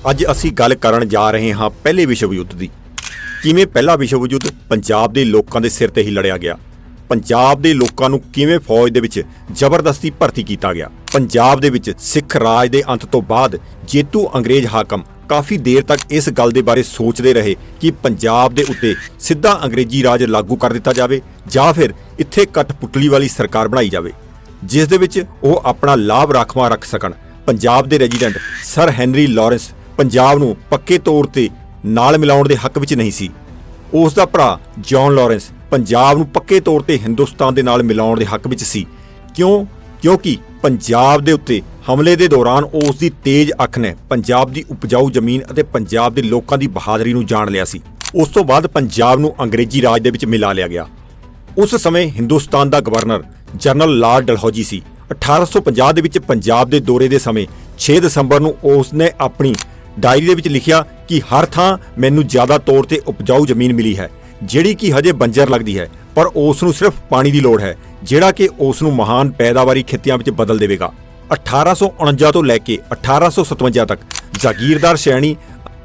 ਅੱਜ ਅਸੀਂ ਗੱਲ ਕਰਨ ਜਾ ਰਹੇ ਹਾਂ ਪਹਿਲੇ ਵਿਸ਼ਵ ਯੁੱਧ ਦੀ। ਕਿਵੇਂ ਪਹਿਲਾ ਵਿਸ਼ਵ ਯੁੱਧ ਪੰਜਾਬ ਦੇ ਲੋਕਾਂ ਦੇ ਸਿਰ ਤੇ ਹੀ ਲੜਿਆ ਗਿਆ? ਪੰਜਾਬ ਦੇ ਲੋਕਾਂ ਨੂੰ ਕਿਵੇਂ ਫੌਜ ਦੇ ਵਿੱਚ ਜ਼ਬਰਦਸਤੀ ਭਰਤੀ ਕੀਤਾ ਗਿਆ? ਪੰਜਾਬ ਦੇ ਵਿੱਚ ਸਿੱਖ ਰਾਜ ਦੇ ਅੰਤ ਤੋਂ ਬਾਅਦ ਜੇਤੂ ਅੰਗਰੇਜ਼ ਹਾਕਮ ਕਾਫੀ ਦੇਰ ਤੱਕ ਇਸ ਗੱਲ ਦੇ ਬਾਰੇ ਸੋਚਦੇ ਰਹੇ ਕਿ ਪੰਜਾਬ ਦੇ ਉੱਤੇ ਸਿੱਧਾ ਅੰਗਰੇਜ਼ੀ ਰਾਜ ਲਾਗੂ ਕਰ ਦਿੱਤਾ ਜਾਵੇ ਜਾਂ ਫਿਰ ਇੱਥੇ ਕਠਪੁਤਲੀ ਵਾਲੀ ਸਰਕਾਰ ਬਣਾਈ ਜਾਵੇ, ਜਿਸ ਦੇ ਵਿੱਚ ਉਹ ਆਪਣਾ ਲਾਭ ਰਾਖਵਾਂ ਰੱਖ ਸਕਣ। ਪੰਜਾਬ ਦੇ resident sir Henry Lawrence Punjab ਨੂੰ ਪੱਕੇ ਤੌਰ ਤੇ ਨਾਲ ਮਿਲਾਉਣ ਦੇ ਹੱਕ ਵਿੱਚ ਨਹੀਂ ਸੀ। ਉਸ ਦਾ ਭਰਾ ਜੌਨ ਲਾਰੈਂਸ ਪੰਜਾਬ ਨੂੰ ਪੱਕੇ ਤੌਰ ਤੇ ਹਿੰਦੁਸਤਾਨ ਦੇ ਨਾਲ ਮਿਲਾਉਣ ਦੇ ਹੱਕ ਵਿੱਚ ਸੀ। ਕਿਉਂ? ਕਿਉਂਕਿ ਪੰਜਾਬ ਦੇ ਉੱਤੇ ਹਮਲੇ ਦੇ ਦੌਰਾਨ ਉਸ ਦੀ ਤੇਜ਼ ਅੱਖ ਨੇ ਪੰਜਾਬ ਦੀ ਉਪਜਾਊ ਜ਼ਮੀਨ ਅਤੇ ਪੰਜਾਬ ਦੇ ਲੋਕਾਂ ਦੀ ਬਹਾਦਰੀ ਨੂੰ ਜਾਣ ਲਿਆ ਸੀ। ਉਸ ਤੋਂ ਬਾਅਦ ਪੰਜਾਬ ਨੂੰ ਅੰਗਰੇਜ਼ੀ ਰਾਜ ਦੇ ਵਿੱਚ ਮਿਲਾ ਲਿਆ ਗਿਆ। ਉਸ ਸਮੇਂ ਹਿੰਦੁਸਤਾਨ ਦਾ ਗਵਰਨਰ ਜਨਰਲ ਲਾਰਡ ਡਲਹੌਜੀ ਸੀ। 1850 ਦੇ ਵਿੱਚ ਪੰਜਾਬ ਦੇ ਦੌਰੇ ਦੇ ਸਮੇਂ 6 ਦਸੰਬਰ ਨੂੰ ਉਸ ਨੇ ਆਪਣੀ ਡਾਇਰੀ ਦੇ ਵਿੱਚ ਲਿਖਿਆ ਕਿ ਹਰ ਥਾਂ ਮੈਨੂੰ ਜ਼ਿਆਦਾ ਤੌਰ ਤੇ ਉਪਜਾਊ ਜ਼ਮੀਨ ਮਿਲੀ ਹੈ, ਜਿਹੜੀ ਕਿ ਹਜੇ ਬੰਜਰ ਲੱਗਦੀ ਹੈ, ਪਰ ਉਸ ਨੂੰ ਸਿਰਫ ਪਾਣੀ ਦੀ ਲੋੜ ਹੈ, ਜਿਹੜਾ ਕਿ ਉਸ ਨੂੰ ਮਹਾਨ ਪੈਦਾਵਾਰੀ ਖੇਤੀਆਂ ਵਿੱਚ ਬਦਲ ਦੇਵੇਗਾ। 1849 ਤੋਂ ਲੈ ਕੇ 1857 ਤੱਕ ਜਾਗੀਰਦਾਰ ਸ਼੍ਰੇਣੀ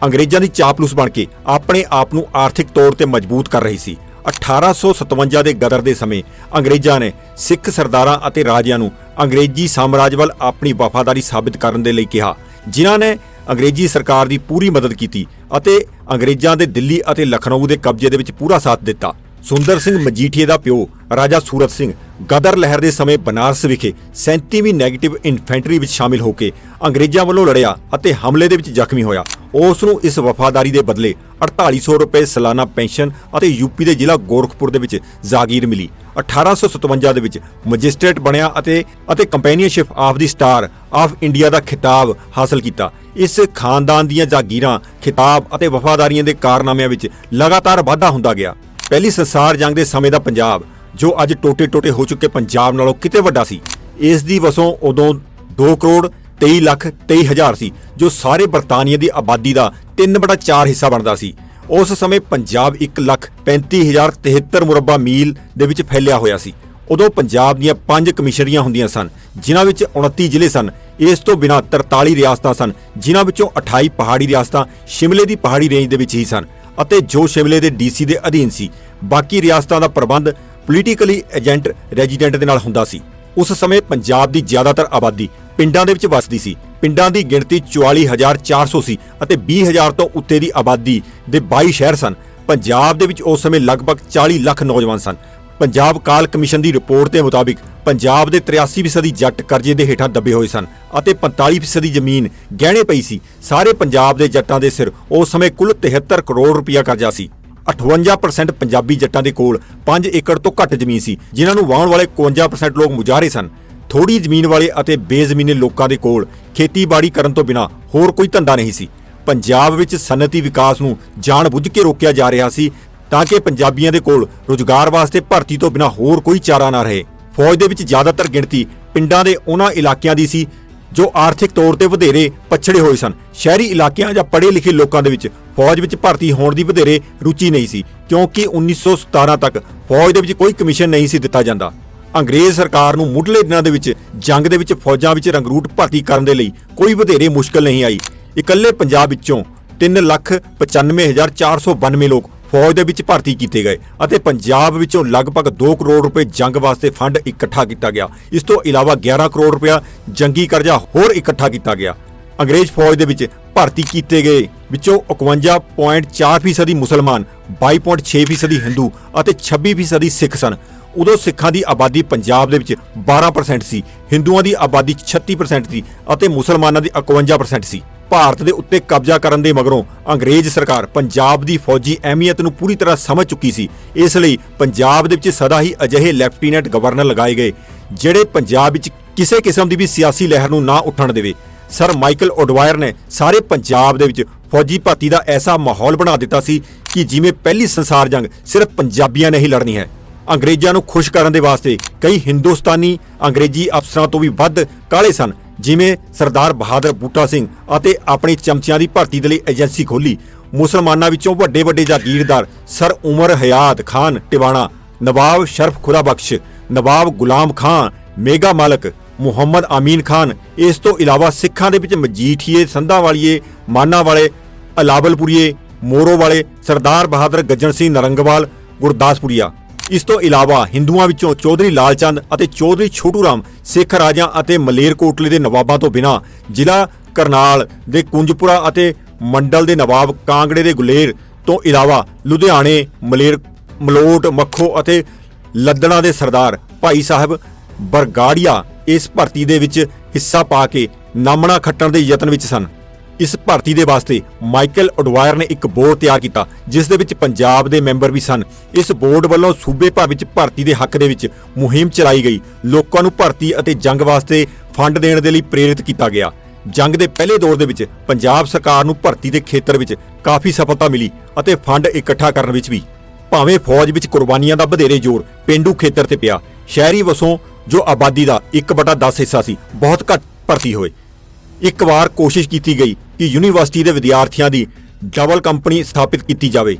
ਅੰਗਰੇਜ਼ਾਂ ਦੀ ਚਾਪਲੂਸ ਬਣ ਕੇ ਆਪਣੇ ਆਪ ਨੂੰ ਆਰਥਿਕ ਤੌਰ ਤੇ ਮਜ਼ਬੂਤ ਕਰ ਰਹੀ ਸੀ। 1857 ਦੇ ਗਦਰ ਦੇ ਸਮੇਂ ਅੰਗਰੇਜ਼ਾਂ ਨੇ ਸਿੱਖ ਸਰਦਾਰਾਂ ਅਤੇ ਰਾਜਿਆਂ ਨੂੰ ਅੰਗਰੇਜ਼ੀ ਸਾਮਰਾਜ ਵੱਲ ਆਪਣੀ ਵਫਾਦਾਰੀ ਸਾਬਿਤ ਕਰਨ ਦੇ ਲਈ ਕਿਹਾ, ਜਿਨ੍ਹਾਂ ਨੇ ਅੰਗਰੇਜ਼ੀ ਸਰਕਾਰ ਦੀ ਪੂਰੀ ਮਦਦ ਕੀਤੀ ਅਤੇ ਅੰਗਰੇਜ਼ਾਂ ਦੇ ਦਿੱਲੀ ਅਤੇ ਲਖਨਊ ਦੇ ਕਬਜ਼ੇ ਦੇ ਵਿੱਚ ਪੂਰਾ ਸਾਥ ਦਿੱਤਾ। ਸੁੰਦਰ ਸਿੰਘ ਮਜੀਠੀਏ ਦਾ ਪਿਓ, ਰਾਜਾ ਸੂਰਤ ਸਿੰਘ, ਗਦਰ ਲਹਿਰ ਦੇ ਸਮੇਂ ਬਨਾਰਸ ਵਿਖੇ 37ਵੀਂ ਨੈਗੇਟਿਵ ਇਨਫੈਂਟਰੀ ਵਿੱਚ ਸ਼ਾਮਿਲ ਹੋ ਕੇ ਅੰਗਰੇਜ਼ਾਂ ਵੱਲੋਂ ਲੜਿਆ ਅਤੇ ਹਮਲੇ ਦੇ ਵਿੱਚ ਜ਼ਖਮੀ ਹੋਇਆ। ਉਸ ਨੂੰ ਇਸ ਵਫਾਦਾਰੀ ਦੇ ਬਦਲੇ 4800 ਰੁਪਏ ਸਾਲਾਨਾ ਪੈਨਸ਼ਨ ਅਤੇ ਯੂਪੀ ਦੇ ਜ਼ਿਲ੍ਹਾ ਗੋਰਖਪੁਰ ਦੇ ਵਿੱਚ ਜਾਗੀਰ ਮਿਲੀ। 1857 ਦੇ ਵਿੱਚ ਮੈਜਿਸਟ੍ਰੇਟ ਬਣਿਆ ਅਤੇ ਅਤੇ companionship of the star of India ਦਾ ਖਿਤਾਬ ਹਾਸਲ ਕੀਤਾ। ਇਸ ਖਾਨਦਾਨ ਦੀਆਂ ਜਾਗੀਰਾਂ, ਖਿਤਾਬ ਅਤੇ ਵਫਾਦਾਰੀਆਂ ਦੇ ਕਾਰਨਾਮਿਆਂ ਵਿੱਚ ਲਗਾਤਾਰ ਵਾਧਾ ਹੁੰਦਾ ਗਿਆ। ਪਹਿਲੀ ਸੰਸਾਰ ਜੰਗ ਦੇ ਸਮੇਂ ਦਾ ਪੰਜਾਬ, ਜੋ ਅੱਜ ਟੋਟੇ-ਟੋਟੇ ਹੋ ਚੁੱਕੇ ਪੰਜਾਬ ਨਾਲੋਂ ਕਿਤੇ ਵੱਡਾ ਸੀ। ਇਸ ਦੀ ਵਸੋਂ ਉਦੋਂ 2 ਕਰੋੜ 23 ਲੱਖ 23 ਹਜ਼ਾਰ ਸੀ, ਜੋ ਸਾਰੇ ਬਰਤਾਨੀਆ ਦੀ ਆਬਾਦੀ ਦਾ 3/4 ਹਿੱਸਾ ਬਣਦਾ ਸੀ। ਉਸ ਸਮੇਂ ਪੰਜਾਬ 1 ਲੱਖ 35 ਹਜ਼ਾਰ 73 ਮੁਰੱਬਾ ਮੀਲ ਦੇ ਵਿੱਚ ਫੈਲਿਆ ਹੋਇਆ ਸੀ। ਉਦੋਂ ਪੰਜਾਬ ਦੀਆਂ ਪੰਜ ਕਮਿਸ਼ਨਰੀਆਂ ਹੁੰਦੀਆਂ ਸਨ, ਜਿਨ੍ਹਾਂ ਵਿੱਚ 29 ਜ਼ਿਲ੍ਹੇ ਸਨ। ਇਸ ਤੋਂ ਬਿਨਾਂ 43 ਰਿਆਸਤਾਂ ਸਨ, ਜਿਨ੍ਹਾਂ ਵਿੱਚੋਂ 28 ਪਹਾੜੀ ਰਿਆਸਤਾਂ ਸ਼ਿਮਲੇ ਦੀ ਪਹਾੜੀ ਰੇਂਜ ਦੇ ਵਿੱਚ ਹੀ ਸਨ ਅਤੇ ਜੋ ਸ਼ਿਮਲੇ ਦੇ ਡੀਸੀ ਦੇ ਅਧੀਨ ਸੀ। ਬਾਕੀ ਰਿਆਸਤਾਂ ਦਾ ਪ੍ਰਬੰਧ ਪੋਲੀਟੀਕਲੀ ਏਜੰਟ ਰੈਜ਼ੀਡੈਂਟ ਦੇ ਨਾਲ ਹੁੰਦਾ ਸੀ। ਉਸ ਸਮੇਂ ਪੰਜਾਬ ਦੀ ਜ਼ਿਆਦਾਤਰ ਆਬਾਦੀ ਪਿੰਡਾਂ ਦੇ ਵਿੱਚ ਵੱਸਦੀ ਸੀ। ਪਿੰਡਾਂ ਦੀ ਗਿਣਤੀ 44400 ਸੀ ਅਤੇ 20000 ਤੋਂ ਉੱਤੇ ਦੀ ਆਬਾਦੀ ਦੇ 22 ਸ਼ਹਿਰ ਸਨ। ਪੰਜਾਬ ਦੇ ਵਿੱਚ ਉਸ ਸਮੇਂ ਲਗਭਗ 40 ਲੱਖ ਨੌਜਵਾਨ ਸਨ। ਪੰਜਾਬ ਕਾਲ ਕਮਿਸ਼ਨ ਦੀ ਰਿਪੋਰਟ ਦੇ ਮੁਤਾਬਿਕ ਪੰਜਾਬ ਦੇ 83% ਜੱਟ ਕਰਜ਼ੇ ਦੇ ਹੇਠਾਂ ਦੱਬੇ ਹੋਏ ਸਨ ਅਤੇ 45% ਜ਼ਮੀਨ ਗਹਿਣੇ ਪਈ ਸੀ। ਸਾਰੇ ਪੰਜਾਬ ਦੇ ਜੱਟਾਂ ਦੇ ਸਿਰ ਉਸ ਸਮੇਂ ਕੁੱਲ 73 ਕਰੋੜ ਰੁਪਇਆ ਕਰਜ਼ਾ ਸੀ। 58% ਪੰਜਾਬੀ ਜੱਟਾਂ ਦੇ ਕੋਲ 5 ਏਕੜ ਤੋਂ ਘੱਟ ਜ਼ਮੀਨ ਸੀ, ਜਿਨ੍ਹਾਂ ਨੂੰ ਵਾਹੁਣ ਵਾਲੇ 51% ਲੋਕ ਮੁਜ਼ਾਹਰੇ ਸਨ। ਥੋੜੀ ਜ਼ਮੀਨ ਵਾਲੇ ਅਤੇ ਬੇਜ਼ਮੀਨੇ ਲੋਕਾਂ ਦੇ ਕੋਲ ਖੇਤੀਬਾੜੀ ਕਰਨ ਤੋਂ ਬਿਨਾ ਹੋਰ ਕੋਈ ਧੰਦਾ ਨਹੀਂ ਸੀ। ਪੰਜਾਬ ਵਿੱਚ ਸਨਅਤੀ ਵਿਕਾਸ ਨੂੰ ਜਾਣਬੁੱਝ ਕੇ ਰੋਕਿਆ ਜਾ ਰਿਹਾ ਸੀ ਤਾਂ ਕਿ ਪੰਜਾਬੀਆਂ ਦੇ ਕੋਲ ਰੁਜ਼ਗਾਰ ਵਾਸਤੇ ਭਰਤੀ ਤੋਂ ਬਿਨਾ ਹੋਰ ਕੋਈ ਚਾਰਾ ਨਾ ਰਹੇ। ਫੌਜ ਦੇ ਵਿੱਚ ਜ਼ਿਆਦਾਤਰ ਗਿਣਤੀ ਪਿੰਡਾਂ ਦੇ ਉਹਨਾਂ ਇਲਾਕਿਆਂ ਦੀ ਸੀ ਜੋ ਆਰਥਿਕ ਤੌਰ ਤੇ ਵਧੇਰੇ ਪਛੜੇ ਹੋਏ ਸਨ। ਸ਼ਹਿਰੀ ਇਲਾਕਿਆਂ ਜਾਂ ਪੜ੍ਹੇ ਲਿਖੇ ਲੋਕਾਂ ਦੇ ਵਿੱਚ ਫੌਜ ਵਿੱਚ ਭਰਤੀ ਹੋਣ ਦੀ ਵਧੇਰੇ ਰੁਚੀ ਨਹੀਂ ਸੀ, ਕਿਉਂਕਿ 1917 ਤੱਕ ਫੌਜ ਦੇ ਵਿੱਚ ਕੋਈ ਕਮਿਸ਼ਨ ਨਹੀਂ ਸੀ ਦਿੱਤਾ ਜਾਂਦਾ। ਅੰਗਰੇਜ਼ ਸਰਕਾਰ ਨੂੰ ਮੁੱਢਲੇ ਦਿਨਾਂ ਦੇ ਵਿੱਚ ਜੰਗ ਦੇ ਵਿੱਚ ਫੌਜਾਂ ਵਿੱਚ ਰੰਗਰੂਟ ਭਰਤੀ ਕਰਨ ਦੇ ਲਈ ਕੋਈ ਵਧੇਰੇ ਮੁਸ਼ਕਲ ਨਹੀਂ ਆਈ। ਇਕੱਲੇ ਪੰਜਾਬ ਵਿੱਚੋਂ 395492 ਲੋਕ ਫੌਜ ਦੇ ਵਿੱਚ ਭਰਤੀ ਕੀਤੇ ਗਏ ਅਤੇ ਪੰਜਾਬ ਵਿੱਚੋਂ ਲਗਭਗ 2 ਕਰੋੜ ਰੁਪਏ ਜੰਗ ਵਾਸਤੇ ਫੰਡ ਇਕੱਠਾ ਕੀਤਾ ਗਿਆ। ਇਸ ਤੋਂ ਇਲਾਵਾ 11 ਕਰੋੜ ਰੁਪਇਆ ਜੰਗੀ ਕਰਜ਼ਾ ਹੋਰ ਇਕੱਠਾ ਕੀਤਾ ਗਿਆ। ਅੰਗਰੇਜ਼ ਫੌਜ ਦੇ ਵਿੱਚ ਭਰਤੀ ਕੀਤੇ ਗਏ ਵਿੱਚੋਂ 51.4% ਮੁਸਲਮਾਨ 22.6% ਹਿੰਦੂ ਅਤੇ 26% ਸਿੱਖ ਸਨ। ਉਦੋਂ ਸਿੱਖਾਂ ਦੀ ਆਬਾਦੀ ਪੰਜਾਬ ਦੇ ਵਿੱਚ 12% ਸੀ, ਹਿੰਦੂਆਂ ਦੀ ਆਬਾਦੀ 36% ਸੀ ਅਤੇ ਮੁਸਲਮਾਨਾਂ ਦੀ 51% ਸੀ। ਭਾਰਤ ਦੇ ਉੱਤੇ ਕਬਜ਼ਾ ਕਰਨ ਦੇ ਮਗਰੋਂ ਅੰਗਰੇਜ਼ ਸਰਕਾਰ ਪੰਜਾਬ ਦੀ ਫੌਜੀ ਅਹਿਮੀਅਤ ਨੂੰ ਪੂਰੀ ਤਰ੍ਹਾਂ ਸਮਝ ਚੁੱਕੀ ਸੀ। ਇਸ ਲਈ ਪੰਜਾਬ ਦੇ ਵਿੱਚ ਸਦਾ ਹੀ ਅਜਿਹੇ ਲੈਫਟੀਨੈਂਟ ਗਵਰਨਰ ਲਗਾਏ ਗਏ, ਜਿਹੜੇ ਪੰਜਾਬ ਵਿੱਚ ਕਿਸੇ ਕਿਸਮ ਦੀ ਵੀ ਸਿਆਸੀ ਲਹਿਰ ਨੂੰ ਨਾ ਉੱਠਣ ਦੇਵੇ। ਸਰ ਮਾਈਕਲ ਓਡਵਾਇਰ ਨੇ ਸਾਰੇ ਪੰਜਾਬ ਦੇ ਵਿੱਚ ਫੌਜੀ ਭਰਤੀ ਦਾ ਐਸਾ ਮਾਹੌਲ ਬਣਾ ਦਿੱਤਾ ਸੀ ਕਿ ਜਿਵੇਂ ਪਹਿਲੀ ਸੰਸਾਰ ਜੰਗ ਸਿਰਫ ਪੰਜਾਬੀਆਂ ਨੇ ਹੀ ਲੜਨੀ ਹੈ। ਅੰਗਰੇਜ਼ਾਂ ਨੂੰ ਖੁਸ਼ ਕਰਨ ਦੇ ਵਾਸਤੇ ਕਈ ਹਿੰਦੁਸਤਾਨੀ ਅੰਗਰੇਜ਼ੀ ਅਫਸਰਾਂ ਤੋਂ ਵੀ ਵੱਧ ਕਾਲੇ ਸਨ, ਜਿਵੇਂ ਸਰਦਾਰ ਬਹਾਦਰ ਬੂਟਾ ਸਿੰਘ ਅਤੇ ਆਪਣੀ ਚਮਚਿਆਂ ਦੀ ਭਰਤੀ ਦੇ ਲਈ ਏਜੰਸੀ ਖੋਲੀ ਮੁਸਲਮਾਨਾਂ ਵਿੱਚੋਂ ਵੱਡੇ ਵੱਡੇ ਜਾਗੀਰਦਾਰ ਸਰ ਉਮਰ ਹਯਾਤ ਖਾਨ ਟਿਵਾਣਾ, ਨਵਾਬ ਸ਼ਰਫ ਖੁਦਾ ਬਖਸ਼, ਨਵਾਬ ਗੁਲਾਮ ਖਾਨ, ਮੇਗਾ ਮਾਲਕ ਮੁਹੰਮਦ ਅਮੀਨ ਖਾਨ। ਇਸ ਤੋਂ ਇਲਾਵਾ ਸਿੱਖਾਂ ਦੇ ਵਿੱਚ ਮਜੀਠੀਏ ਸੰਧਾ ਵਾਲੀਏ ਮਾਨਾ ਵਾਲੇ ਅਲਾਵਲਪੁਰੀਏ ਮੋਰੋ ਵਾਲੇ ਸਰਦਾਰ ਬਹਾਦਰ ਗੱਜਣ ਸਿੰਘ ਨਰੰਗਵਾਲ, ਗੁਰਦਾਸਪੁਰੀਆ। ਇਸ ਤੋਂ ਇਲਾਵਾ ਹਿੰਦੂਆਂ ਵਿੱਚੋਂ ਚੌਧਰੀ ਲਾਲਚੰਦ ਅਤੇ ਚੌਧਰੀ ਛੋਟੂ ਰਾਮ ਸਿੱਖ ਰਾਜਾਂ ਅਤੇ ਮਲੇਰਕੋਟਲੇ ਦੇ ਨਵਾਬਾਂ ਤੋਂ ਬਿਨਾਂ ਜ਼ਿਲ੍ਹਾ ਕਰਨਾਲ ਦੇ ਕੁੰਜਪੁਰਾ ਅਤੇ ਮੰਡਲ ਦੇ ਨਵਾਬ ਕਾਂਗੜੇ ਦੇ ਗੁਲੇਰ ਤੋਂ ਇਲਾਵਾ ਲੁਧਿਆਣੇ, ਮਲੇਰ, ਮਲੋਟ, ਮੱਖੋ ਅਤੇ ਲੱਦਣਾ ਦੇ ਸਰਦਾਰ ਭਾਈ ਸਾਹਿਬ ਬਰਗਾੜੀਆ ਇਸ ਭਰਤੀ ਦੇ ਵਿੱਚ ਹਿੱਸਾ ਪਾ ਕੇ ਨਾਮਣਾ ਖੱਟਣ ਦੇ ਯਤਨ ਵਿੱਚ ਸਨ। ਇਸ ਭਰਤੀ ਦੇ ਵਾਸਤੇ ਮਾਈਕਲ ਅਡਵਾਇਰ ਨੇ ਇੱਕ ਬੋਰਡ ਤਿਆਰ ਕੀਤਾ, ਜਿਸ ਦੇ ਵਿੱਚ ਪੰਜਾਬ ਦੇ ਮੈਂਬਰ ਵੀ ਸਨ। ਇਸ ਬੋਰਡ ਵੱਲੋਂ ਸੂਬੇ ਭਰ ਵਿੱਚ ਭਰਤੀ ਦੇ ਹੱਕ ਦੇ ਵਿੱਚ ਮੁਹਿੰਮ ਚਲਾਈ ਗਈ। ਲੋਕਾਂ ਨੂੰ ਭਰਤੀ ਅਤੇ ਜੰਗ ਵਾਸਤੇ ਫੰਡ ਦੇਣ ਦੇ ਲਈ ਪ੍ਰੇਰਿਤ ਕੀਤਾ ਗਿਆ। ਜੰਗ ਦੇ ਪਹਿਲੇ ਦੌਰ ਦੇ ਵਿੱਚ ਪੰਜਾਬ ਸਰਕਾਰ ਨੂੰ ਭਰਤੀ ਦੇ ਖੇਤਰ ਵਿੱਚ ਕਾਫੀ ਸਫਲਤਾ ਮਿਲੀ ਅਤੇ ਫੰਡ ਇਕੱਠਾ ਕਰਨ ਵਿੱਚ ਵੀ। ਭਾਵੇਂ ਫੌਜ ਵਿੱਚ ਕੁਰਬਾਨੀਆਂ ਦਾ ਵਧੇਰੇ ਜ਼ੋਰ ਪਿੰਡੂ ਖੇਤਰ ਤੇ ਪਿਆ, ਸ਼ਹਿਰੀ ਵਸੋਂ ਜੋ ਆਬਾਦੀ ਦਾ 1/10 ਹਿੱਸਾ ਸੀ, ਬਹੁਤ ਘੱਟ ਭਰਤੀ ਹੋਏ। ਇੱਕ ਵਾਰ ਕੋਸ਼ਿਸ਼ ਕੀਤੀ ਗਈ ਕਿ ਯੂਨੀਵਰਸਿਟੀ ਦੇ ਵਿਦਿਆਰਥੀਆਂ ਦੀ ਡਬਲ ਕੰਪਨੀ ਸਥਾਪਿਤ ਕੀਤੀ ਜਾਵੇ।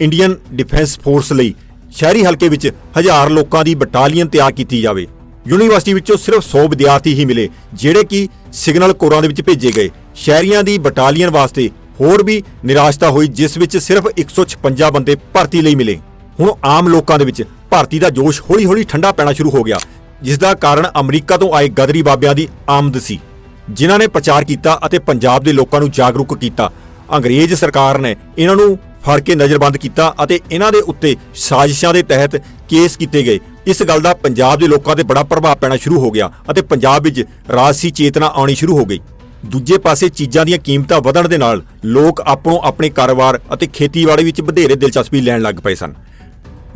ਇੰਡੀਅਨ ਡਿਫੈਂਸ ਫੋਰਸ ਲਈ ਸ਼ਹਿਰੀ ਹਲਕੇ ਵਿੱਚ ਹਜ਼ਾਰ ਲੋਕਾਂ ਦੀ ਬਟਾਲੀਅਨ ਤਿਆਰ ਕੀਤੀ ਜਾਵੇ। ਯੂਨੀਵਰਸਿਟੀ ਵਿੱਚੋਂ ਸਿਰਫ 100 ਵਿਦਿਆਰਥੀ ਹੀ ਮਿਲੇ, ਜਿਹੜੇ ਕਿ ਸਿਗਨਲ ਕੋਰਾਂ ਦੇ ਵਿੱਚ ਭੇਜੇ ਗਏ। ਸ਼ਹਿਰੀਆਂ ਦੀ ਬਟਾਲੀਅਨ ਵਾਸਤੇ ਹੋਰ ਵੀ ਨਿਰਾਸ਼ਤਾ ਹੋਈ, ਜਿਸ ਵਿੱਚ ਸਿਰਫ 156 ਬੰਦੇ ਭਰਤੀ ਲਈ ਮਿਲੇ। ਹੁਣ ਆਮ ਲੋਕਾਂ ਦੇ ਵਿੱਚ ਭਰਤੀ ਦਾ ਜੋਸ਼ ਹੌਲੀ-ਹੌਲੀ ਠੰਡਾ ਪੈਣਾ ਸ਼ੁਰੂ ਹੋ ਗਿਆ, ਜਿਸ ਦਾ ਕਾਰਨ ਅਮਰੀਕਾ ਤੋਂ ਆਏ ਗਦਰੀ ਬਾਬਿਆਂ ਦੀ ਆਮਦ ਸੀ ਜਿਨ੍ਹਾਂ ਨੇ ਪ੍ਰਚਾਰ ਕੀਤਾ ਅਤੇ ਪੰਜਾਬ ਦੇ ਲੋਕਾਂ ਨੂੰ ਜਾਗਰੂਕ ਕੀਤਾ। ਅੰਗਰੇਜ਼ ਸਰਕਾਰ ਨੇ ਇਹਨਾਂ ਨੂੰ ਫੜ ਕੇ ਨਜ਼ਰਬੰਦ ਕੀਤਾ ਅਤੇ ਇਹਨਾਂ ਦੇ ਉੱਤੇ ਸਾਜ਼ਿਸ਼ਾਂ ਦੇ ਤਹਿਤ ਕੇਸ ਕੀਤੇ ਗਏ। ਇਸ ਗੱਲ ਦਾ ਪੰਜਾਬ ਦੇ ਲੋਕਾਂ ਤੇ ਬੜਾ ਪ੍ਰਭਾਵ ਪੈਣਾ ਸ਼ੁਰੂ ਹੋ ਗਿਆ ਅਤੇ ਪੰਜਾਬ ਵਿੱਚ ਰਾਜਸੀ ਚੇਤਨਾ ਆਉਣੀ ਸ਼ੁਰੂ ਹੋ ਗਈ। ਦੂਜੇ ਪਾਸੇ ਚੀਜ਼ਾਂ ਦੀਆਂ ਕੀਮਤਾਂ ਵਧਣ ਦੇ ਨਾਲ ਲੋਕ ਆਪਣੋ ਆਪਣੇ ਕਾਰੋਬਾਰ ਅਤੇ ਖੇਤੀਬਾੜੀ ਵਿੱਚ ਵਧੇਰੇ ਦਿਲਚਸਪੀ ਲੈਣ ਲੱਗ ਪਏ ਸਨ।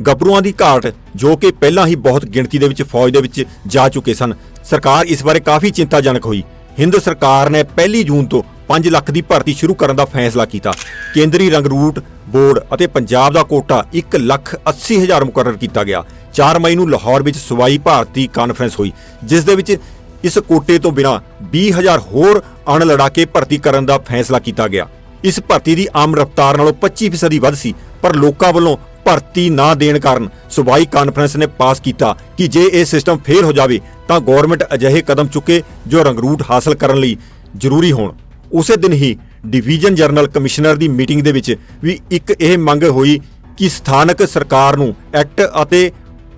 ਗੱਭਰੂਆਂ ਦੀ ਘਾਟ, ਜੋ ਕਿ ਪਹਿਲਾਂ ਹੀ ਬਹੁਤ ਗਿਣਤੀ ਦੇ ਵਿੱਚ, ਫੌਜ ਦੇ ਵਿੱਚ ਜਾ ਚੁੱਕੇ ਸਨ। ਸਰਕਾਰ ਇਸ ਬਾਰੇ ਕਾਫੀ ਚਿੰਤਾਜਨਕ ਹੋਈ। ਹਿੰਦ ਸਰਕਾਰ ਨੇ ਪਹਿਲੀ ਜੂਨ ਤੋਂ 5 ਲੱਖ ਦੀ ਭਰਤੀ ਸ਼ੁਰੂ ਕਰਨ ਦਾ ਫੈਸਲਾ ਕੀਤਾ। ਕੇਂਦਰੀ ਰੰਗਰੂਟ ਬੋਰਡ ਅਤੇ ਪੰਜਾਬ ਦਾ ਕੋਟਾ 1 ਲੱਖ 80 ਹਜ਼ਾਰ ਮੁਕਰਰ ਕੀਤਾ ਗਿਆ। 4 ਮਈ ਨੂੰ ਲਾਹੌਰ ਵਿੱਚ ਸਵਾਈ ਭਾਰਤੀ ਕਾਨਫਰੰਸ ਹੋਈ, ਜਿਸ ਦੇ ਵਿੱਚ ਇਸ ਕੋਟੇ ਤੋਂ ਬਿਨਾ 20000 ਹੋਰ ਅਣ ਲੜਾਕੇ ਭਰਤੀ ਕਰਨ ਦਾ ਫੈਸਲਾ ਕੀਤਾ ਗਿਆ। ਇਸ ਭਰਤੀ ਦੀ ਆਮ ਰਫ਼ਤਾਰ ਨਾਲੋਂ 25% ਵੱਧ ਸੀ, ਪਰ ਲੋਕਾਂ ਵੱਲੋਂ ਭਰਤੀ ਨਾ ਦੇਣ ਕਾਰਨ ਸੂਬਾਈ ਕਾਨਫਰੰਸ ਨੇ ਪਾਸ ਕੀਤਾ ਕਿ ਜੇ ਇਹ ਸਿਸਟਮ ਫੇਲ ਹੋ ਜਾਵੇ ਤਾਂ ਗਵਰਨਮੈਂਟ ਅਜਿਹੇ ਕਦਮ ਚੁੱਕੇ ਜੋ ਰੰਗਰੂਟ ਹਾਸਲ ਕਰਨ ਲਈ ਜ਼ਰੂਰੀ ਹੋਣ। ਉਸੇ ਦਿਨ ਹੀ ਡਿਵੀਜ਼ਨ ਜਨਰਲ ਕਮਿਸ਼ਨਰ ਦੀ ਮੀਟਿੰਗ ਦੇ ਵਿੱਚ ਵੀ ਇੱਕ ਇਹ ਮੰਗ ਹੋਈ ਕਿ ਸਥਾਨਕ ਸਰਕਾਰ ਨੂੰ ਐਕਟ ਅਤੇ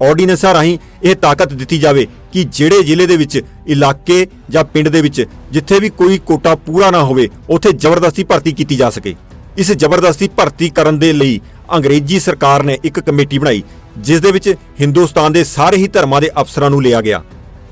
ਆਰਡੀਨੈਂਸਾਂ ਰਾਹੀਂ ਇਹ ਤਾਕਤ ਦਿੱਤੀ ਜਾਵੇ ਕਿ ਜਿਹੜੇ ਜ਼ਿਲ੍ਹੇ ਦੇ ਵਿੱਚ, ਇਲਾਕੇ ਜਾਂ ਪਿੰਡ ਦੇ ਵਿੱਚ ਜਿੱਥੇ ਵੀ ਕੋਈ ਕੋਟਾ ਪੂਰਾ ਨਾ ਹੋਵੇ, ਉੱਥੇ ਜ਼ਬਰਦਸਤੀ ਭਰਤੀ ਕੀਤੀ ਜਾ ਸਕੇ। ਇਸ ਜ਼ਬਰਦਸਤੀ ਭਰਤੀ ਕਰਨ ਦੇ ਲਈ ਅੰਗਰੇਜ਼ੀ ਸਰਕਾਰ ਨੇ ਇੱਕ ਕਮੇਟੀ ਬਣਾਈ, ਜਿਸ ਦੇ ਵਿੱਚ ਹਿੰਦੁਸਤਾਨ ਦੇ ਸਾਰੇ ਹੀ ਧਰਮਾਂ ਦੇ ਅਫਸਰਾਂ ਨੂੰ ਲਿਆ ਗਿਆ।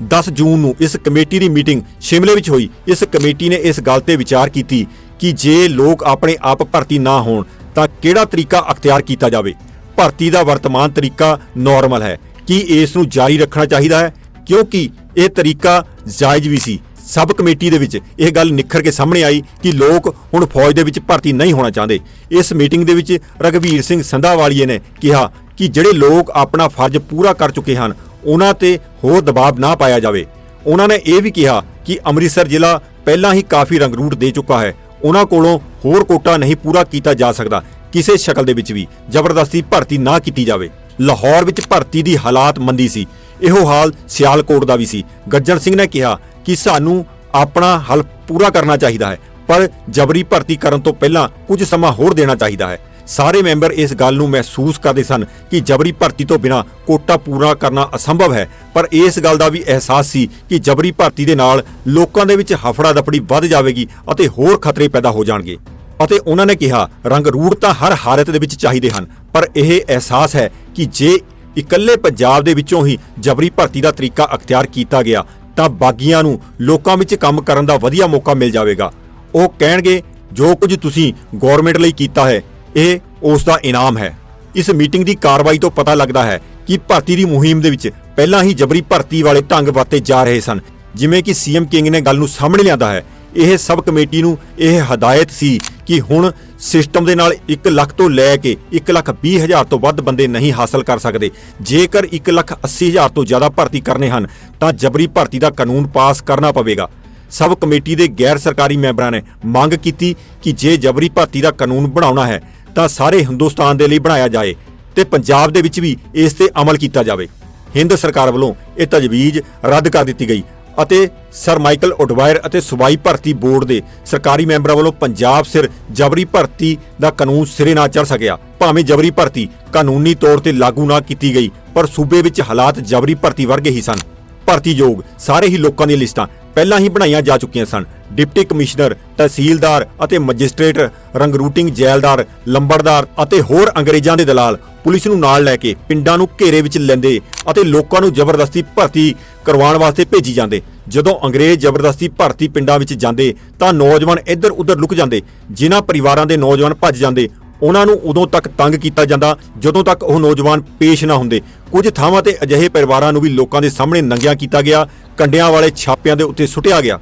10 ਜੂਨ ਨੂੰ ਇਸ ਕਮੇਟੀ ਦੀ ਮੀਟਿੰਗ ਸ਼ਿਮਲੇ ਵਿੱਚ ਹੋਈ। ਇਸ ਕਮੇਟੀ ਨੇ ਇਸ ਗੱਲ ਤੇ ਵਿਚਾਰ ਕੀਤੀ ਕਿ ਜੇ ਲੋਕ ਆਪਣੇ ਆਪ ਭਰਤੀ ਨਾ ਹੋਣ, ਤਾਂ ਕਿਹੜਾ ਤਰੀਕਾ ਅਖਤਿਆਰ ਕੀਤਾ ਜਾਵੇ? ਭਰਤੀ ਦਾ ਵਰਤਮਾਨ ਤਰੀਕਾ ਨਾਰਮਲ ਹੈ। ਕੀ ਇਸ ਨੂੰ ਜਾਰੀ ਰੱਖਣਾ ਚਾਹੀਦਾ ਹੈ? ਕਿਉਂਕਿ ਇਹ ਤਰੀਕਾ ਜਾਇਜ਼ ਵੀ ਸੀ। ਸਬ ਕਮੇਟੀ ਦੇ ਵਿੱਚ ਇਹ ਗੱਲ ਨਿਖਰ ਕੇ ਸਾਹਮਣੇ ਆਈ ਕਿ ਲੋਕ ਹੁਣ ਫੌਜ ਦੇ ਵਿੱਚ ਭਰਤੀ ਨਹੀਂ ਹੋਣਾ ਚਾਹੁੰਦੇ। ਇਸ ਮੀਟਿੰਗ ਦੇ ਵਿੱਚ ਰਗਵੀਰ ਸਿੰਘ ਸੰਧਾਵਾਲੀਏ ਨੇ ਕਿਹਾ ਕਿ ਜਿਹੜੇ ਲੋਕ ਆਪਣਾ ਫਰਜ਼ ਪੂਰਾ ਕਰ ਚੁੱਕੇ ਹਨ ਉਹਨਾਂ ਤੇ ਹੋਰ ਦਬਾਅ ਨਾ ਪਾਇਆ ਜਾਵੇ। ਉਹਨਾਂ ਨੇ ਇਹ ਵੀ ਕਿਹਾ ਕਿ ਅੰਮ੍ਰਿਤਸਰ ਜ਼ਿਲ੍ਹਾ ਪਹਿਲਾਂ ਹੀ ਕਾਫੀ ਰੰਗਰੂਟ ਦੇ ਚੁੱਕਾ ਹੈ। ਉਹਨਾਂ ਕੋਲੋਂ ਹੋਰ ਕੋਟਾ ਨਹੀਂ ਪੂਰਾ ਕੀਤਾ ਜਾ ਸਕਦਾ। ਕਿਸੇ ਸ਼ਕਲ ਦੇ ਵਿੱਚ ਵੀ ਜ਼ਬਰਦਸਤੀ ਭਰਤੀ ਨਾ ਕੀਤੀ ਜਾਵੇ। ਲਾਹੌਰ ਵਿੱਚ ਭਰਤੀ ਦੀ ਹਾਲਾਤ ਮੰਦੀ ਸੀ। ਇਹੋ ਹਾਲ ਸਿਆਲਕੋਟ ਦਾ ਵੀ ਸੀ। ਗੱਜਣ ਸਿੰਘ ਨੇ ਕਿਹਾ ਕਿ ਸਾਨੂੰ ਆਪਣਾ ਹੱਲ ਪੂਰਾ ਕਰਨਾ ਚਾਹੀਦਾ ਹੈ, ਪਰ ਜਬਰੀ ਭਰਤੀ ਕਰਨ ਤੋਂ ਪਹਿਲਾਂ ਕੁਝ ਸਮਾਂ ਹੋਰ ਦੇਣਾ ਚਾਹੀਦਾ ਹੈ। ਸਾਰੇ ਮੈਂਬਰ ਇਸ ਗੱਲ ਨੂੰ ਮਹਿਸੂਸ ਕਰਦੇ ਸਨ ਕਿ ਜਬਰੀ ਭਰਤੀ ਤੋਂ ਬਿਨਾ ਕੋਟਾ ਪੂਰਾ ਕਰਨਾ ਅਸੰਭਵ ਹੈ। ਪਰ ਇਸ ਗੱਲ ਦਾ ਵੀ ਅਹਿਸਾਸ ਸੀ ਕਿ ਜਬਰੀ ਭਰਤੀ ਦੇ ਨਾਲ ਲੋਕਾਂ ਦੇ ਵਿੱਚ ਹਫੜਾ ਦਫੜੀ ਵੱਧ ਜਾਵੇਗੀ ਅਤੇ ਹੋਰ ਖਤਰੇ ਪੈਦਾ ਹੋ ਜਾਣਗੇ। ਅਤੇ ਉਹਨਾਂ ਨੇ ਕਿਹਾ, ਰੰਗ ਰੂੜ ਤਾਂ ਹਰ ਹਾਲਤ ਦੇ ਵਿੱਚ ਚਾਹੀਦੇ ਹਨ, ਪਰ ਇਹ ਅਹਿਸਾਸ ਹੈ ਕਿ ਜੇ ਇਕੱਲੇ ਪੰਜਾਬ ਦੇ ਵਿੱਚੋਂ ਹੀ ਜਬਰੀ ਭਰਤੀ ਦਾ ਤਰੀਕਾ ਅਖਤਿਆਰ ਕੀਤਾ ਗਿਆ, ਤਾਂ ਬਾਗੀਆਂ ਨੂੰ ਲੋਕਾਂ ਵਿੱਚ ਕੰਮ ਕਰਨ ਦਾ ਵਧੀਆ ਮੌਕਾ ਮਿਲ ਜਾਵੇਗਾ। ਉਹ ਕਹਿਣਗੇ, ਜੋ ਕੁਝ ਤੁਸੀਂ ਗਵਰਨਮੈਂਟ ਲਈ ਕੀਤਾ ਹੈ ਇਹ ਉਸ ਦਾ ਇਨਾਮ ਹੈ। ਇਸ ਮੀਟਿੰਗ ਦੀ ਕਾਰਵਾਈ ਤੋਂ ਪਤਾ ਲੱਗਦਾ ਹੈ ਕਿ ਭਰਤੀ ਦੀ ਮੁਹਿੰਮ ਦੇ ਵਿੱਚ ਪਹਿਲਾਂ ਹੀ ਜਬਰੀ ਭਰਤੀ ਵਾਲੇ ਢੰਗ ਵਰਤੇ ਜਾ ਰਹੇ ਸਨ, ਜਿਵੇਂ ਕਿ ਸੀਐਮ ਕਿੰਗ ਨੇ ਗੱਲ ਨੂੰ ਸਾਹਮਣੇ ਲਿਆਂਦਾ ਹੈ। ਇਹ ਸਬ ਕਮੇਟੀ ਨੂੰ ਇਹ ਹਦਾਇਤ ਸੀ ਕਿ ਹੁਣ ਸਿਸਟਮ ਦੇ ਨਾਲ 1 ਲੱਖ ਤੋਂ ਲੈ ਕੇ 1 ਲੱਖ 20 ਹਜ਼ਾਰ ਤੋਂ ਵੱਧ ਬੰਦੇ ਨਹੀਂ ਹਾਸਲ ਕਰ ਸਕਦੇ। ਜੇਕਰ 1 ਲੱਖ 80 ਹਜ਼ਾਰ ਤੋਂ ਜ਼ਿਆਦਾ ਭਰਤੀ ਕਰਨੇ ਹਨ, ਤਾਂ ਜਬਰੀ ਭਰਤੀ ਦਾ ਕਾਨੂੰਨ ਪਾਸ ਕਰਨਾ ਪਵੇਗਾ। ਸਬ ਕਮੇਟੀ ਦੇ ਗੈਰ ਸਰਕਾਰੀ ਮੈਂਬਰਾਂ ਨੇ ਮੰਗ ਕੀਤੀ ਕਿ ਜੇ ਜਬਰੀ ਭਰਤੀ ਦਾ ਕਾਨੂੰਨ ਬਣਾਉਣਾ ਹੈ ਤਾਂ ਸਾਰੇ ਹਿੰਦੁਸਤਾਨ ਦੇ ਲਈ ਬਣਾਇਆ ਜਾਏ ਤੇ ਪੰਜਾਬ ਦੇ ਵਿੱਚ ਵੀ ਇਸ ਤੇ ਅਮਲ ਕੀਤਾ ਜਾਵੇ। ਹਿੰਦ ਸਰਕਾਰ ਵੱਲੋਂ ਇਹ ਤਜਵੀਜ਼ ਰੱਦ ਕਰ ਦਿੱਤੀ ਗਈ ਅਤੇ ਸਰ ਮਾਈਕਲ ਓਡਵਾਇਰ ਅਤੇ ਸੂਬਾਈ ਭਰਤੀ ਬੋਰਡ ਦੇ ਸਰਕਾਰੀ ਮੈਂਬਰਾਂ ਵੱਲੋਂ ਪੰਜਾਬ ਸਿਰ ਜਬਰੀ ਭਰਤੀ ਦਾ ਕਾਨੂੰਨ ਸਿਰੇ ਨਾ ਚੜ ਸਕਿਆ। ਭਾਵੇਂ ਜਬਰੀ ਭਰਤੀ ਕਾਨੂੰਨੀ ਤੌਰ ਤੇ ਲਾਗੂ ਨਾ ਕੀਤੀ ਗਈ, ਪਰ ਸੂਬੇ ਵਿੱਚ ਹਾਲਾਤ ਜਬਰੀ ਭਰਤੀ ਵਰਗੇ ਹੀ ਸਨ। ਭਰਤੀਯੋਗ ਸਾਰੇ ਹੀ ਲੋਕਾਂ ਦੀਆਂ ਲਿਸਟਾਂ ਪਹਿਲਾਂ ਹੀ ਬਣਾਈਆਂ ਜਾ ਚੁੱਕੀਆਂ ਸਨ। ਡਿਪਟੀ ਕਮਿਸ਼ਨਰ, ਤਹਿਸੀਲਦਾਰ ਅਤੇ ਮੈਜਿਸਟ੍ਰੇਟ ਰੰਗਰੂਟਿੰਗ ਜੈਲਦਾਰ, ਲੰਬੜਦਾਰ ਅਤੇ ਹੋਰ ਅੰਗਰੇਜ਼ਾਂ ਦੇ ਦਲਾਲ ਪੁਲਿਸ ਨੂੰ ਨਾਲ ਲੈ ਕੇ ਪਿੰਡਾਂ ਨੂੰ ਘੇਰੇ ਵਿੱਚ ਲੈਂਦੇ ਅਤੇ ਲੋਕਾਂ ਨੂੰ ਜ਼ਬਰਦਸਤੀ ਭਰਤੀ ਕਰਵਾਉਣ ਵਾਸਤੇ ਭੇਜੀ ਜਾਂਦੇ। ਜਦੋਂ ਅੰਗਰੇਜ਼ ਜ਼ਬਰਦਸਤੀ ਭਰਤੀ ਪਿੰਡਾਂ ਵਿੱਚ ਜਾਂਦੇ ਤਾਂ ਨੌਜਵਾਨ ਇੱਧਰ ਉੱਧਰ ਲੁਕ ਜਾਂਦੇ, ਜਿਨ੍ਹਾਂ ਪਰਿਵਾਰਾਂ ਦੇ ਨੌਜਵਾਨ ਭੱਜ ਜਾਂਦੇ ਉਹਨਾਂ ਨੂੰ ਉਦੋਂ ਤੱਕ ਤੰਗ ਕੀਤਾ ਜਾਂਦਾ ਜਦੋਂ ਤੱਕ ਉਹ ਨੌਜਵਾਨ ਪੇਸ਼ ਨਾ ਹੁੰਦੇ। ਕੁਝ ਥਾਵਾਂ ਤੇ ਅਜਿਹੇ ਪਰਿਵਾਰਾਂ ਨੂੰ ਵੀ ਲੋਕਾਂ ਦੇ ਸਾਹਮਣੇ ਨੰਗਿਆ ਕੀਤਾ ਗਿਆ, ਕੰਡਿਆਂ ਵਾਲੇ ਛਾਪਿਆਂ ਦੇ ਉੱਤੇ ਸੁੱਟਿਆ ਗਿਆ।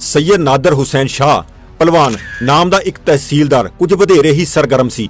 ਸੈਯਦ ਨਾਦਰ ਹੁਸੈਨ ਸ਼ਾਹ ਪਹਿਲਵਾਨ ਨਾਮ ਦਾ ਇੱਕ ਤਹਿਸੀਲਦਾਰ ਕੁਝ ਵਧੇਰੇ ਹੀ ਸਰਗਰਮ ਸੀ,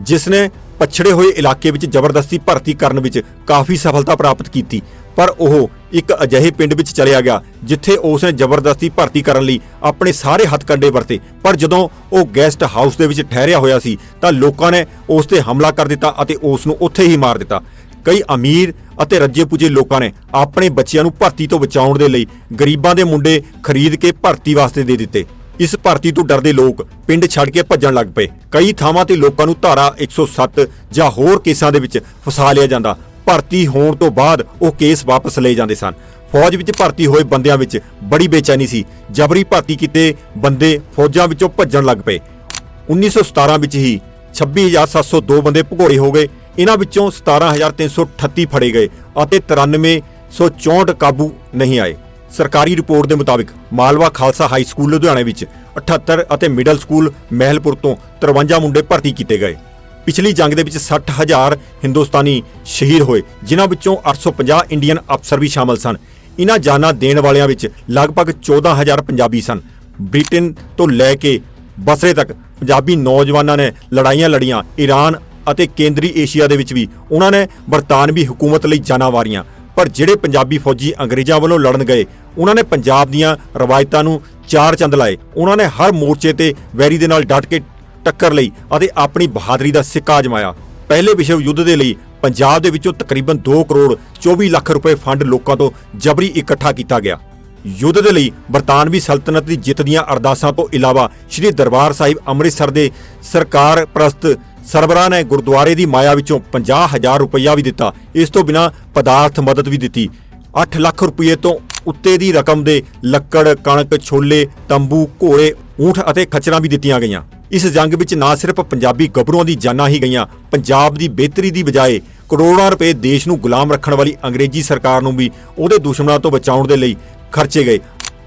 ਜਿਸ ਨੇ ਪਛੜੇ ਹੋਏ ਇਲਾਕੇ ਵਿੱਚ ਜ਼ਬਰਦਸਤੀ ਭਰਤੀ ਕਰਨ ਵਿੱਚ ਕਾਫੀ ਸਫਲਤਾ ਪ੍ਰਾਪਤ ਕੀਤੀ, ਪਰ ਉਹ ਇੱਕ ਅਜਿਹੇ ਪਿੰਡ ਵਿੱਚ ਚਲਿਆ ਗਿਆ, ਜਿੱਥੇ ਉਸ ਨੇ ਜ਼ਬਰਦਸਤੀ ਭਰਤੀ ਕਰਨ ਲਈ ਆਪਣੇ ਸਾਰੇ ਹੱਥਕੰਡੇ ਵਰਤੇ। ਪਰ ਜਦੋਂ ਉਹ ਗੈਸਟ ਹਾਊਸ ਦੇ ਵਿੱਚ ਠਹਿਰਿਆ ਹੋਇਆ ਸੀ, ਤਾਂ ਲੋਕਾਂ ਨੇ ਉਸ ਤੇ ਹਮਲਾ ਕਰ ਦਿੱਤਾ ਅਤੇ ਉਸ ਨੂੰ ਉੱਥੇ ਹੀ ਮਾਰ ਦਿੱਤਾ। ਕਈ ਅਮੀਰ ਅਤੇ ਰੱਜੇ ਪੁਜੇ ਲੋਕਾਂ ਨੇ ਆਪਣੇ ਬੱਚਿਆਂ ਨੂੰ ਭਰਤੀ ਤੋਂ ਬਚਾਉਣ ਦੇ ਲਈ ਗਰੀਬਾਂ ਦੇ ਮੁੰਡੇ ਖਰੀਦ ਕੇ ਭਰਤੀ ਵਾਸਤੇ ਦੇ ਦਿੱਤੇ। ਇਸ ਭਰਤੀ ਤੋਂ ਡਰਦੇ ਲੋਕ ਪਿੰਡ ਛੱਡ ਕੇ ਭੱਜਣ ਲੱਗ ਪਏ। ਕਈ ਥਾਵਾਂ ਤੇ ਲੋਕਾਂ ਨੂੰ ਧਾਰਾ 107 ਜਾਂ ਹੋਰ ਕੇਸਾਂ ਦੇ ਵਿੱਚ ਫਸਾ ਲਿਆ ਜਾਂਦਾ। ਭਰਤੀ ਹੋਣ ਤੋਂ ਬਾਅਦ ਉਹ ਕੇਸ ਵਾਪਸ ਲਏ ਜਾਂਦੇ ਸਨ। ਫੌਜ ਵਿੱਚ ਭਰਤੀ ਹੋਏ ਬੰਦਿਆਂ ਵਿੱਚ ਬੜੀ ਬੇਚੈਨੀ ਸੀ। ਜਬਰੀ ਭਰਤੀ ਕੀਤੇ ਬੰਦੇ ਫੌਜਾਂ ਵਿੱਚੋਂ ਭੱਜਣ ਲੱਗ ਪਏ। 1917 ਵਿੱਚ ਹੀ 26702 ਬੰਦੇ ਭਗੌੜੇ ਹੋ ਗਏ। ਇਹਨਾਂ ਵਿੱਚੋਂ 17338 ਫੜੇ ਗਏ ਅਤੇ 9364 ਕਾਬੂ ਨਹੀਂ ਆਏ। ਸਰਕਾਰੀ ਰਿਪੋਰਟ ਦੇ ਮੁਤਾਬਿਕ ਮਾਲਵਾ ਖਾਲਸਾ ਹਾਈ ਸਕੂਲ ਲੁਧਿਆਣੇ ਵਿੱਚ 78 ਅਤੇ ਮਿਡਲ ਸਕੂਲ ਮਹਿਲਪੁਰ ਤੋਂ 53 ਮੁੰਡੇ ਭਰਤੀ ਕੀਤੇ ਗਏ। ਪਿਛਲੀ ਜੰਗ ਦੇ ਵਿੱਚ 60000 ਹਿੰਦੁਸਤਾਨੀ ਸ਼ਹੀਦ ਹੋਏ, ਜਿਨ੍ਹਾਂ ਵਿੱਚੋਂ 850 ਇੰਡੀਅਨ ਅਫਸਰ ਵੀ ਸ਼ਾਮਲ ਸਨ। ਇਹਨਾਂ ਜਾਨਾਂ ਦੇਣ ਵਾਲਿਆਂ ਵਿੱਚ ਲਗਭਗ 14000 ਪੰਜਾਬੀ ਸਨ। ਬ੍ਰਿਟੇਨ ਤੋਂ ਲੈ ਕੇ ਬਸਰੇ ਤੱਕ ਪੰਜਾਬੀ ਨੌਜਵਾਨਾਂ ਨੇ ਲੜਾਈਆਂ ਲੜੀਆਂ ਈਰਾਨ ਅਤੇ ਕੇਂਦਰੀ ਏਸ਼ੀਆ ਦੇ ਵਿੱਚ ਵੀ ਉਹਨਾਂ ਨੇ ਬਰਤਾਨਵੀ ਹਕੂਮਤ ਲਈ ਜਾਨਾਂ ਵਾਰੀਆਂ। ਪਰ ਜਿਹੜੇ ਪੰਜਾਬੀ ਫੌਜੀ ਅੰਗਰੇਜ਼ਾਂ ਵੱਲੋਂ ਲੜਨ ਗਏ ਉਹਨਾਂ ਨੇ ਪੰਜਾਬ ਦੀਆਂ ਰਵਾਇਤਾਂ ਨੂੰ ਚਾਰ ਚੰਦ ਲਾਏ। ਉਹਨਾਂ ਨੇ ਹਰ ਮੋਰਚੇ ਤੇ ਵੈਰੀ ਦੇ ਨਾਲ ਡਟ ਕੇ ਟੱਕਰ ਲਈ ਅਤੇ ਆਪਣੀ ਬਹਾਦਰੀ ਦਾ ਸਿੱਕਾ ਅਜਮਾਇਆ। ਪਹਿਲੇ ਵਿਸ਼ਵ ਯੁੱਧ ਦੇ ਲਈ ਪੰਜਾਬ ਦੇ ਵਿੱਚੋਂ ਤਕਰੀਬਨ 2 ਕਰੋੜ 24 ਲੱਖ ਰੁਪਏ ਫੰਡ ਲੋਕਾਂ ਤੋਂ ਜਬਰੀ ਇਕੱਠਾ ਕੀਤਾ ਗਿਆ। ਯੁੱਧ ਦੇ ਲਈ ਬਰਤਾਨਵੀ ਸਲਤਨਤ ਦੀ ਜਿੱਤ ਦੀਆਂ ਅਰਦਾਸਾਂ ਤੋਂ ਇਲਾਵਾ ਸ੍ਰੀ ਦਰਬਾਰ ਸਾਹਿਬ ਅੰਮ੍ਰਿਤਸਰ ਦੇ ਸਰਕਾਰ ਪ੍ਰਸਤ ਸਰਬਰਾਹ ਨੇ ਗੁਰਦੁਆਰੇ ਦੀ ਮਾਇਆ ਵਿੱਚੋਂ 50000 ਰੁਪਇਆ ਵੀ ਦਿੱਤਾ। ਇਸ ਤੋਂ ਬਿਨਾ ਪਦਾਰਥ ਮਦਦ ਵੀ ਦਿੱਤੀ। 8 ਲੱਖ ਰੁਪਏ ਤੋਂ ਉੱਤੇ ਦੀ ਰਕਮ ਦੇ ਲੱਕੜ, ਕਣਕ, ਛੋਲੇ, ਤੰਬੂ, ਘੋੜੇ, ਊਂਠ ਅਤੇ ਖਚਰਾਂ ਵੀ ਦਿੱਤੀਆਂ ਗਈਆਂ। ਇਸ ਜੰਗ ਵਿੱਚ ਨਾ ਸਿਰਫ ਪੰਜਾਬੀ ਗੱਭਰੂਆਂ ਦੀ ਜਾਨਾਂ ਹੀ ਗਈਆਂ, ਪੰਜਾਬ ਦੀ ਬਿਹਤਰੀ ਦੀ ਬਜਾਏ ਕਰੋੜਾਂ ਰੁਪਏ ਦੇਸ਼ ਨੂੰ ਗੁਲਾਮ ਰੱਖਣ ਵਾਲੀ ਅੰਗਰੇਜ਼ੀ ਸਰਕਾਰ ਨੂੰ ਵੀ ਉਹਦੇ ਦੁਸ਼ਮਣਾਂ ਤੋਂ ਬਚਾਉਣ ਦੇ ਲਈ ਖਰਚੇ ਗਏ।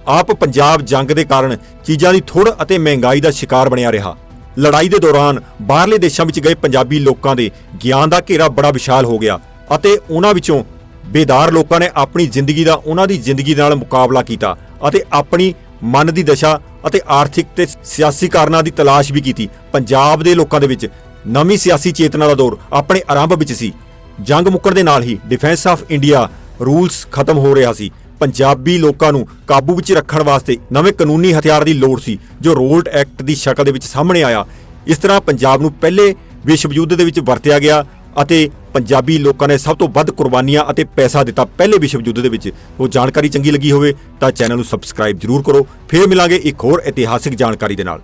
ਆਪ ਪੰਜਾਬ ਜੰਗ ਦੇ ਕਾਰਨ ਚੀਜ਼ਾਂ ਦੀ ਥੁੜ ਅਤੇ ਮਹਿੰਗਾਈ ਦਾ ਸ਼ਿਕਾਰ ਬਣਿਆ ਰਿਹਾ। ਲੜਾਈ ਦੇ ਦੌਰਾਨ ਬਾਹਰਲੇ ਦੇਸ਼ਾਂ ਵਿੱਚ ਗਏ ਪੰਜਾਬੀ ਲੋਕਾਂ ਦੇ ਗਿਆਨ ਦਾ ਘੇਰਾ ਬੜਾ ਵਿਸ਼ਾਲ ਹੋ ਗਿਆ ਅਤੇ ਉਹਨਾਂ ਵਿੱਚੋਂ ਬੇਦਾਰ ਲੋਕਾਂ ਨੇ ਆਪਣੀ ਜ਼ਿੰਦਗੀ ਦਾ ਉਹਨਾਂ ਦੀ ਜ਼ਿੰਦਗੀ ਨਾਲ ਮੁਕਾਬਲਾ ਕੀਤਾ ਅਤੇ ਆਪਣੀ ਮਨ ਦੀ ਦਸ਼ਾ ਅਤੇ ਆਰਥਿਕ ਤੇ ਸਿਆਸੀ ਕਾਰਨਾਂ ਦੀ ਤਲਾਸ਼ ਵੀ ਕੀਤੀ। ਪੰਜਾਬ ਦੇ ਲੋਕਾਂ ਦੇ ਵਿੱਚ ਨਵੀਂ ਸਿਆਸੀ ਚੇਤਨਾ ਦਾ ਦੌਰ ਆਪਣੇ ਆਰੰਭ ਵਿੱਚ ਸੀ। ਜੰਗ ਮੁੱਕਣ ਦੇ ਨਾਲ ਹੀ ਡਿਫੈਂਸ ਆਫ ਇੰਡੀਆ ਰੂਲਸ ਖਤਮ ਹੋ ਰਿਹਾ ਸੀ। ਪੰਜਾਬੀ ਲੋਕਾਂ ਨੂੰ ਕਾਬੂ ਵਿੱਚ ਰੱਖਣ ਵਾਸਤੇ ਨਵੇਂ ਕਾਨੂੰਨੀ ਹਥਿਆਰ ਦੀ ਲੋੜ ਸੀ, ਜੋ ਰੋਲਟ ਐਕਟ ਦੀ ਸ਼ਕਲ ਦੇ ਵਿੱਚ ਸਾਹਮਣੇ ਆਇਆ। ਇਸ ਤਰ੍ਹਾਂ ਪੰਜਾਬ ਨੂੰ ਪਹਿਲੇ ਵਿਸ਼ਵ ਯੁੱਧ ਦੇ ਵਿੱਚ ਵਰਤਿਆ ਗਿਆ ਅਤੇ ਪੰਜਾਬੀ ਲੋਕਾਂ ਨੇ ਸਭ ਤੋਂ ਵੱਧ ਕੁਰਬਾਨੀਆਂ ਅਤੇ ਪੈਸਾ ਦਿੱਤਾ ਪਹਿਲੇ ਵਿਸ਼ਵ ਯੁੱਧ ਦੇ ਵਿੱਚ। ਉਹ ਜਾਣਕਾਰੀ ਚੰਗੀ ਲੱਗੀ ਹੋਵੇ ਤਾਂ ਚੈਨਲ ਨੂੰ ਸਬਸਕ੍ਰਾਈਬ ਜ਼ਰੂਰ ਕਰੋ। ਫੇਰ ਮਿਲਾਂਗੇ ਇੱਕ ਹੋਰ ਇਤਿਹਾਸਿਕ ਜਾਣਕਾਰੀ ਦੇ ਨਾਲ।